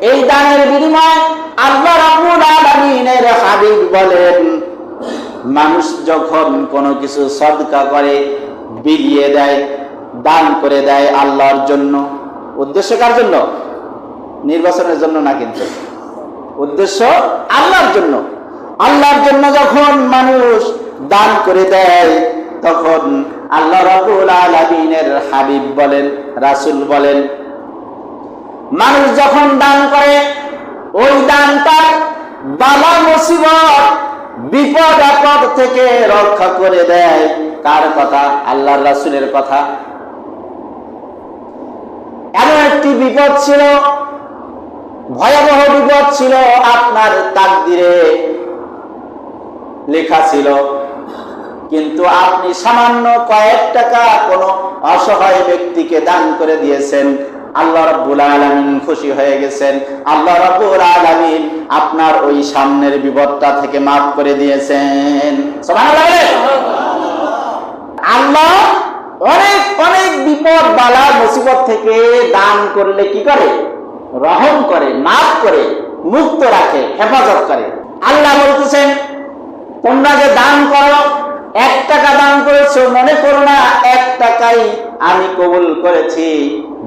এই দানের বিনিময়ে আল্লাহ আলামিনের হাবিব বলেন, মানুষ যখন কোনো কিছু সদকা করে, বিলিয়ে দেয়, দান করে দেয় আল্লাহর জন্য, উদ্দেশ্য কার জন্য? নির্বাচনের জন্য না কিন্তু? উদ্দেশ্য আল্লাহর জন্য। আল্লাহর জন্য যখন মানুষ দান করে দেয়, তখন আল্লাহ রাবুল আলমিনের হাবিব বলেন, রাসুল বলেন মানুষ যখন দান করে, ওই দান তার বালা মুসিবত, বিপদ, আপদ থেকে রক্ষা করে দেয়। কার কথা? আল্লাহর রাসুলের কথা। এমন একটি বিপদ ছিল, ভয়াবহ বিপদ ছিল আপনার তাকদিরে। লেখা ছিল, কিন্তু আপনি সামান্য কয়েক টাকা কোন অসহায় ব্যক্তিকে দান করে দিয়েছেন। আল্লাহ রাব্বুল আলামিন খুশি হয়ে গেছেন। আল্লাহ রাব্বুল আলামিন আপনার ওই সামনের বিপদটা থেকে মাফ করে দিয়েছেন। সুবহানাল্লাহ আল্লাহ অনেক অনেক বিপদ বালা মুসিবত থেকে দান করলে কি করে? রহম করে, মাফ করে, মুক্ত রাখে, হেফাজত করে। আল্লাহ বলতেছেন, তোমরা যে দান করো, এক টাকা দান করেছ, মনে করো না, এক টাকাই আমি কবুল করেছি।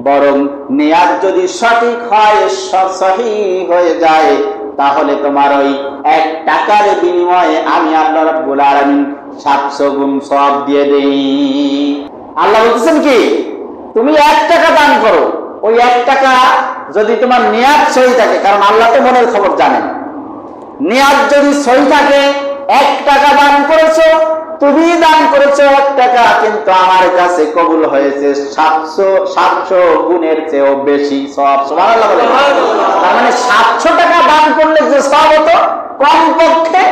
বরং নেয়ার যদি সঠিক হয় সহি হয়ে যায়, তাহলে তোমার ওই এক টাকার বিনিময়ে আমি আল্লাহ রাব্বুল আলামিন সাতশো গুণ সব দিয়ে দেই। আল্লাহ বলতেছেন কি? তুমি এক টাকা দান করো। ওই এক টাকা যদি তোমার নেয়ার সহি থাকে, কারণ আল্লাহ তো মনের খবর জানেন। নেয়ার যদি সহি থাকে, এক টাকা দান করেছ তুমি দান করেছ এক টাকা কিন্তু আমার কাছে কবুল হয়েছে সাতশো সাতশো গুণের চেয়েও বেশি সব। বলে। তার মানে সাতশো টাকা দান করলে যে সব হতো কমপক্ষে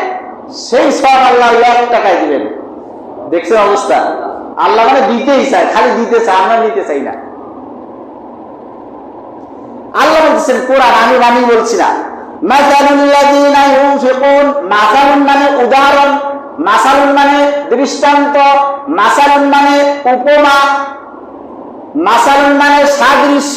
সেই সব আল্লাহ এক টাকায় দিবেন। দেখছেন অবস্থা? আল্লাহ মানে দিতেই চায় খালি দিতে চায় আমরা নিতে চাই না। আল্লাহ বলতেছেন কোরআন আমি বাণী বলছি না। ইউনফিকুন মানে উদাহরণ। মাসালুন মানে দৃষ্টান্ত, মাসালুন মানে উপমা, মাসালুন মানে সাদৃশ্য।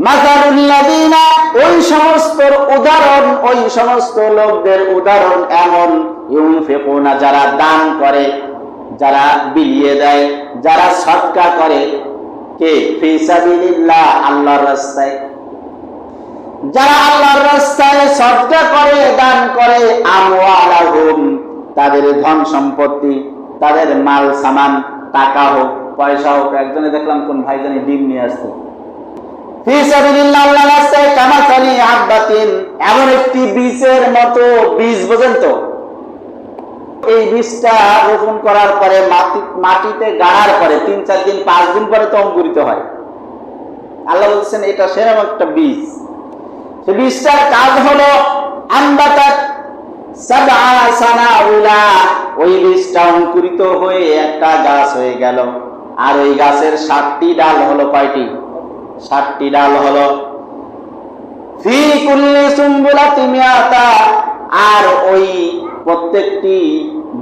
মাসালুল্লাযীনা ওই সমস্ত উদাহরণ, ওই সমস্ত লোকদের উদাহরণ এমন ইউনফিকুনা, যারা দান করে, যারা বিলিয়ে দেয়, যারা সৎকা করে। কে? ফিসাবিলিল্লাহ আল্লাহর রাস্তায়। যারা আল্লাহর রাস্তায় সৎকা করে, দান করে, আমওয়ালাহুম, তাদের ধন সম্পত্তি, তাদের মাল, সামান, টাকা হোক, পয়সা হোক, একজনে দেখলাম কোন ভাই জানি ডিম নিয়ে হাব্বাতিন, এমন একটি বীজের মতো বীজ, বোঝেন তো? এই বীজটা রোপণ করার পরে মাটি, মাটিতে গাড়ার পরে, তিন চার দিন, পাঁচ দিন পরে তো অঙ্কুরিত হয়। আল্লাহ বলছেন, এটা সেরকম একটা বীজ। সে কাজ হলো সানাউলা ওই বীজটা অঙ্কুরিত হয়ে একটা গাছ হয়ে গেল। আর ওই গাছের ডাল হলো কয়টি? ডাল আর ওই প্রত্যেকটি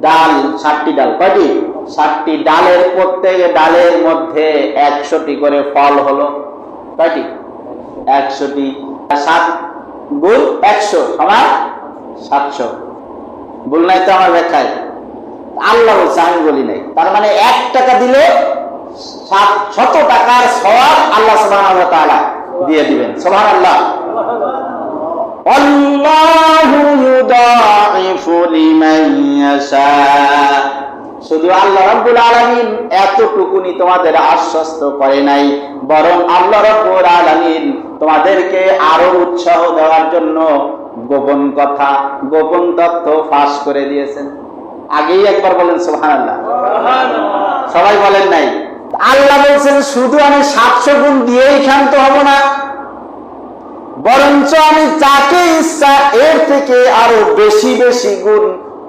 ডাল ষাটটি ডাল, কয়টি? ষাটটি ডালের প্রত্যেক ডালের মধ্যে একশোটি করে ফল হলো, কয়টি? একশোটি সাত গুণ একশো আমার সাতশো। ভুল নাই তো আমার ব্যাখ্যায়। আল্লাহ বলছে, আমি বলি নাই। তার মানে এক টাকা দিলে সাত শত টাকার সওয়াব আল্লাহ ওয়া তাআলা দিয়ে দিবেন। সুবহানাল্লাহ। আল্লাহু ইয়াশা। শুধু আল্লাহ রাব্বুল আলামিন এতটুকুনি তোমাদের আশ্বস্ত করে নাই বরং আল্লাহ রাব্বুল আলামিন তোমাদেরকে আরও উৎসাহ দেওয়ার জন্য গোপন কথা গোপন তথ্য ফাঁস করে দিয়েছেন। আগেই একবার বলেন সুবহানাল্লাহ। সবাই বলেন নাই? আল্লাহ বলছেন শুধু আমি সাতশো গুণ দিয়েই ক্ষান্ত হব না বরঞ্চ আমি যাকে ইচ্ছা এর থেকে আরও বেশি বেশি গুণ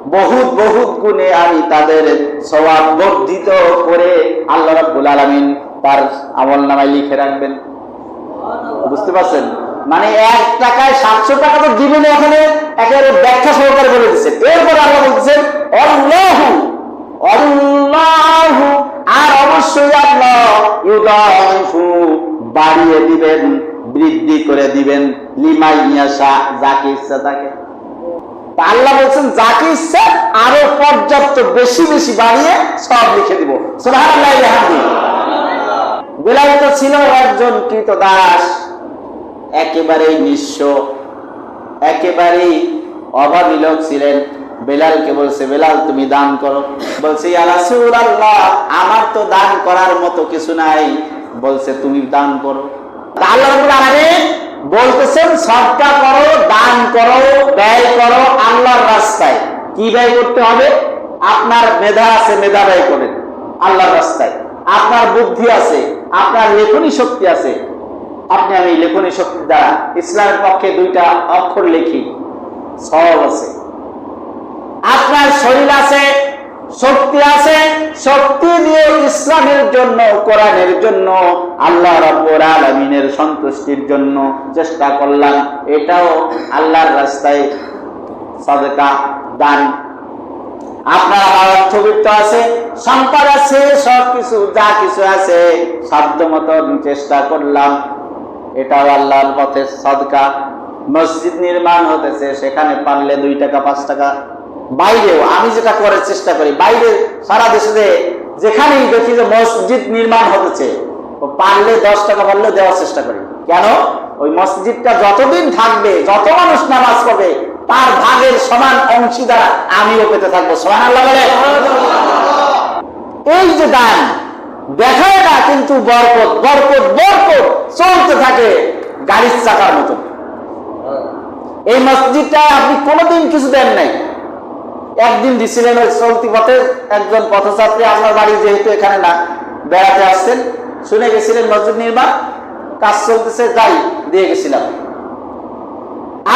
বহুত বহুত গুণে আমি তাদের স্বভাব বর্ধিত করে আল্লাহ রাব্বুল আলামিন তার আমল নামায় লিখে রাখবেন। বুঝতে পারছেন? মানে এক টাকায় সাতশো টাকা তো দিবেন এখানে একেবারে ব্যাখ্যা সহকারে বলে দিচ্ছেন এরপর আল্লাহ বলতেছেন অল্লাহু অল্লাহু আর অবশ্যই আল্লাহ ইউদাইফু বাড়িয়ে দিবেন, বৃদ্ধি করে দিবেন, লিমাই ইয়াশা, যাকে ইচ্ছা তাকে। আল্লাহ বলছেন, যাকে ইচ্ছা আরও পর্যাপ্ত বেশি বেশি বাড়িয়ে সব লিখে দিব। সুবহানাল্লাহি বেলাল তো ছিল একজন কৃত দাস একেবারেই নিঃস্ব, একেবারেই অভাবী লোক ছিলেন। বেলালকে বলছে, বেলাল, তুমি দান করো। বলছে আমার তো দান করার মতো কিছু নাই। বলছে, তুমি দান করো। আল্লাহ বলতেছেন সবটা করো, দান করো, ব্যয় করো আল্লাহর রাস্তায়। কি ব্যয় করতে হবে? আপনার মেধা আছে, মেধা ব্যয় করেন আল্লাহর রাস্তায়। আপনার বুদ্ধি আছে, আপনার লেখনী শক্তি আছে। আপনি আমি লেখনী শক্তি দ্বারা ইসলামের পক্ষে দুইটা অক্ষর লিখি। সব আছে। আপনার শরীর আছে শক্তি আছে, শক্তি দিয়ে ইসলামের জন্য, কোরআনের জন্য, আল্লাহ রাব্বুল আলামিনের সন্তুষ্টির জন্য চেষ্টা করলাম। এটাও আল্লাহর রাস্তায় সাদকা দান। আপনার অর্থবিত্ত আছে, সম্পদ আছে যা কিছু আছে সাধ্য চেষ্টা করলাম। এটাও আল্লাহর পথে সদকা। মসজিদ নির্মাণ হতেছে, সেখানে পারলে দুই টাকা, পাঁচ টাকা বাইরেও আমি যেটা করার চেষ্টা করি, বাইরে সারা দেশে যেখানেই দেখি যে মসজিদ নির্মাণ হতেছে পারলে দশ টাকা পারলে দেওয়ার চেষ্টা করি। কেন? ওই মসজিদটা যতদিন থাকবে, যত মানুষ নামাজ পড়বে, তার ভাগের সমান অংশীদার আমিও পেতে থাকব। সমান আল্লাহ এই যে দান দেখায় না কিন্তু বরকত বরকত বরকত চলতে থাকে গাড়ির চাকার মতো। এই মসজিদটা আপনি কোনোদিন কিছু দেন নাই। একদিন দিছিলেন ওই চলতি পথে একজন পথযাত্রী আপনার বাড়ি যেহেতু এখানে না, বেড়াতে আসছেন, শুনে গেছিলেন মসজিদ নির্মাণ, কাজ চলতেছে, যাই, দিয়ে গেছিলাম।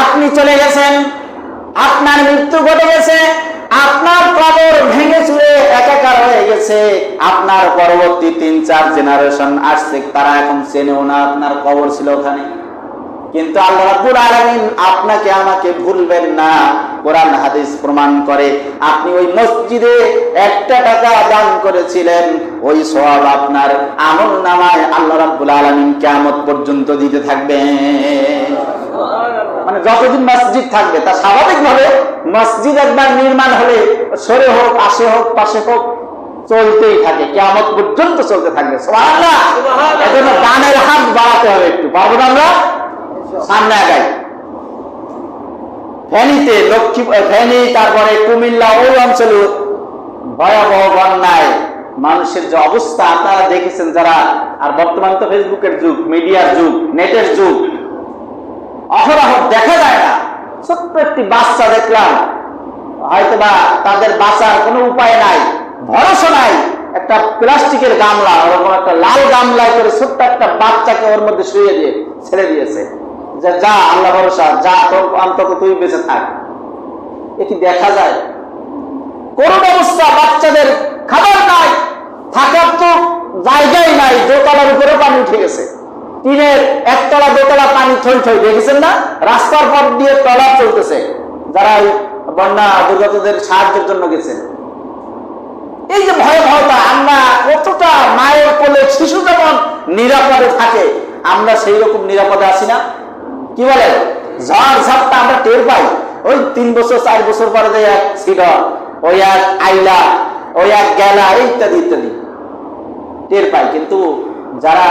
আপনি চলে গেছেন, আপনার মৃত্যু ঘটে গেছে, আপনার কবর ভেঙে চুরে একাকার হয়ে গেছে, আপনার পরবর্তী তিন, চার জেনারেশন আসছে, তারা এখন চেনেও না আপনার কবর ছিল ওখানে। কিন্তু আল্লাহ রাব্বুল আলামিন আপনাকে আমাকে ভুলবেন না। কোরআন হাদিস প্রমাণ করে আপনি ওই মসজিদে একটা টাকা দান করেছিলেন ওই সওয়াব আপনার আমল নামায় আল্লাহ রাব্বুল আলামিন কিয়ামত পর্যন্ত দিতে থাকবেন মানে যতদিন মসজিদ থাকবে তা স্বাভাবিকভাবে মসজিদ একবার নির্মাণ হলে সরে হোক আসে হোক পাশে হোক চলতেই থাকে কেমন পর্যন্ত চলতে থাকবে। এজন্য দানের হাত বাড়াতে হবে একটু। পারব আমরা? সামনে আগাই। ফেনীতে লক্ষ্মী ফেনী, তারপরে কুমিল্লা, ওই অঞ্চলে ভয়াবহ বন্যায় মানুষের যে অবস্থা, আপনারা দেখেছেন যারা, আর বর্তমান তো ফেসবুকের যুগ, মিডিয়ার যুগ, নেটের যুগ, অহরহ দেখা যায় না। ছোট্ট একটি বাচ্চা দেখলাম, হয়তোবা তাদের বাঁচার কোনো উপায় নাই, ভরসা নাই, একটা প্লাস্টিকের গামলা, ওরকম একটা লাল গামলায় করে ছোট্ট একটা বাচ্চাকে ওর মধ্যে শুয়ে দিয়ে ছেড়ে দিয়েছে। যে যা, আল্লাহ ভরসা, যা তোর অন্তত তুই বেঁচে থাক। এটি দেখা যায়? করুণ অবস্থা বাচ্চাদের খাবার নাই, থাকার তো জায়গাই নাই, দোতলার উপরে পানি উঠে গেছে। টিনের একতলা দোতলা পানি থই থই দেখেছেন না? রাস্তার পর দিয়ে তলা চলতেছে। যারা বন্যা দুর্গতদের সাহায্যের জন্য গেছেন। এই যে ভয়াবহতা আমরা কতটা মায়ের কোলে শিশু যেমন নিরাপদে থাকে, আমরা সেই রকম নিরাপদে আছি না। কি বলে? ঝড় ঝাপটা আমরা টের পাই। ওই তিন বছর, চার বছর পরে যে এক সিডর ওই এক আইলা ওই এক গেলা ইত্যাদি ইত্যাদি। টের পাই। কিন্তু যারা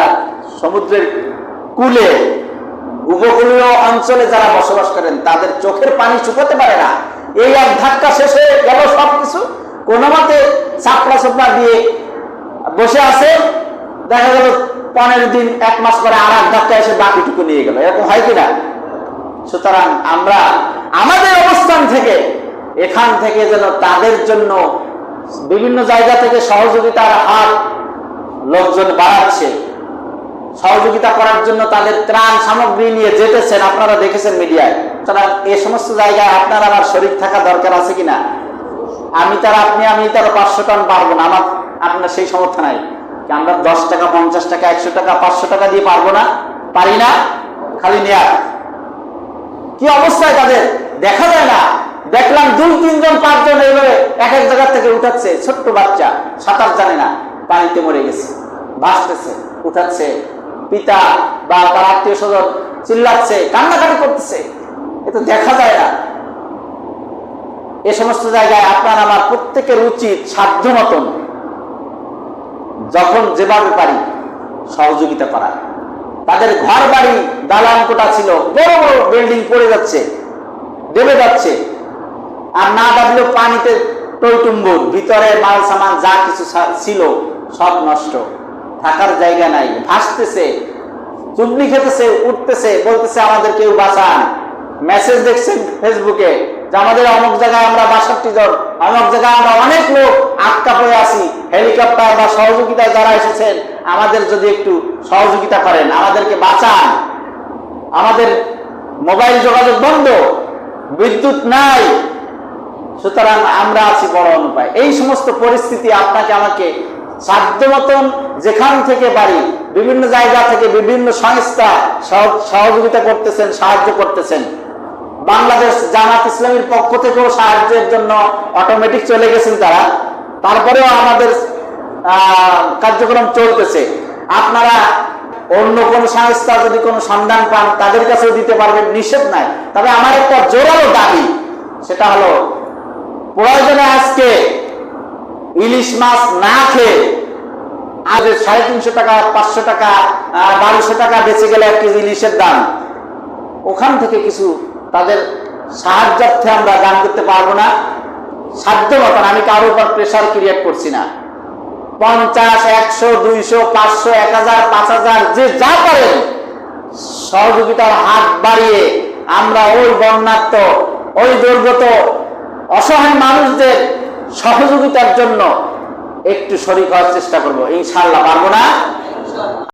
সমুদ্রের কূলে, উপকূলীয় অঞ্চলে যারা বসবাস করেন, তাদের চোখের পানি শুকাতে পারে না। এই এক ধাক্কা শেষ গেল সবকিছু। কোনো মতে চাপড়া চাপড়া দিয়ে বসে আছে। দেখা গেল পনেরো দিন, এক মাস পরে আর এক ধাক্কা এসে বাকিটুকু নিয়ে গেল। এরকম হয় কিনা? সুতরাং আমরা আমাদের অবস্থান থেকে, এখান থেকে যেন তাদের জন্য বিভিন্ন জায়গা থেকে সহযোগিতার হাত লোকজন বাড়াচ্ছে, সহযোগিতা করার জন্য তাদের ত্রাণ সামগ্রী নিয়ে যেতেছেন, আপনারা দেখেছেন মিডিয়ায়। সুতরাং এই সমস্ত জায়গায় আপনার আমার শরীর থাকা দরকার আছে কিনা? আমি তার, আপনি, আমি তার পাঁচশো টন পারব না, আমার, আপনার সেই সমর্থ নাই। আমরা দশ টাকা, পঞ্চাশ টাকা, একশো টাকা, পাঁচশো টাকা দিয়ে পারব না, পারি না, খালি নেয়া কি অবস্থায় তাদের? দেখা যায় না। দেখলাম দুই, তিনজন, পাঁচজন এইভাবে এক এক জায়গা থেকে উঠাচ্ছে, ছোট্ট বাচ্চা, সাঁতার জানে না, পানিতে মরে গেছে, ভাসতেছে, উঠাচ্ছে। পিতা বা তার আত্মীয় স্বজন চিল্লাচ্ছে, কান্নাকাটি করতেছে। এ তো দেখা যায় না। এ সমস্ত জায়গায় আপনার আমার প্রত্যেকের উচিত সাধ্য মতন যখন যেভাবে পারি সহযোগিতা করা। তাদের ঘর বাড়ি দালান কোটা ছিল, বড় বড় বিল্ডিং পড়ে যাচ্ছে দেবে যাচ্ছে। আর না ডাবলেও পানিতে টইটুম্বুর ভিতরে মাল সামান যা কিছু ছিল সব নষ্ট। থাকার জায়গা নাই। ভাসতেছে চুবলি খেতেছে, উঠতেছে, বলতেছে, আমাদের কেউ বাঁচান। মেসেজ দেখছেন ফেসবুকে। যে আমাদের অমুক জায়গায় আমরা বাষট্টি জন, অমুক জায়গায় আমরা অনেক লোক আটকা পড়ে আছি। হেলিকপ্টার বা সহযোগিতায় যারা এসেছেন, আমাদের যদি একটু সহযোগিতা করেন, আমাদেরকে বাঁচান। আমাদের মোবাইল যোগাযোগ বন্ধ, বিদ্যুৎ নাই। সুতরাং আমরা আছি বড় অনুপায়। এই সমস্ত পরিস্থিতি আপনাকে আমাকে সাধ্য মতন যেখান থেকে পারি, বিভিন্ন জায়গা থেকে বিভিন্ন সংস্থা সহ- সহযোগিতা করতেছেন, সাহায্য করতেছেন। বাংলাদেশ জামাত ইসলামীর পক্ষ থেকেও সাহায্যের জন্য অটোমেটিক চলে গেছেন তারা। তারপরেও আমাদের কার্যক্রম চলতেছে। আপনারা অন্য কোন সংস্থা যদি কোনো সন্ধান পান, তাদের কাছেও দিতে পারবেন, নিষেধ নাই। তবে আমার একটা জোরালো দাবি, সেটা হলো, প্রয়োজনে আজকে ইলিশ মাছ না খেয়ে আজ সাড়ে তিনশো টাকা, পাঁচশো টাকা বারোশো টাকা বেঁচে গেলে এক কেজি ইলিশের দাম। ওখান থেকে কিছু তাদের সাহায্যার্থে আমরা দান করতে পারব না। সাধ্য মতন আমি কারোর উপর প্রেশার ক্রিয়েট করছি না। পঞ্চাশ, একশো, দুইশো, পাঁচশো, এক হাজার, পাঁচ হাজার, যে যা পারেন, সহযোগিতার হাত বাড়িয়ে আমরা ওই বন্যাত্ম ওই দুর্গত, অসহায় মানুষদের সহযোগিতার জন্য একটু শরিক হওয়ার চেষ্টা করব। ইনশাল্লাহ পারব না?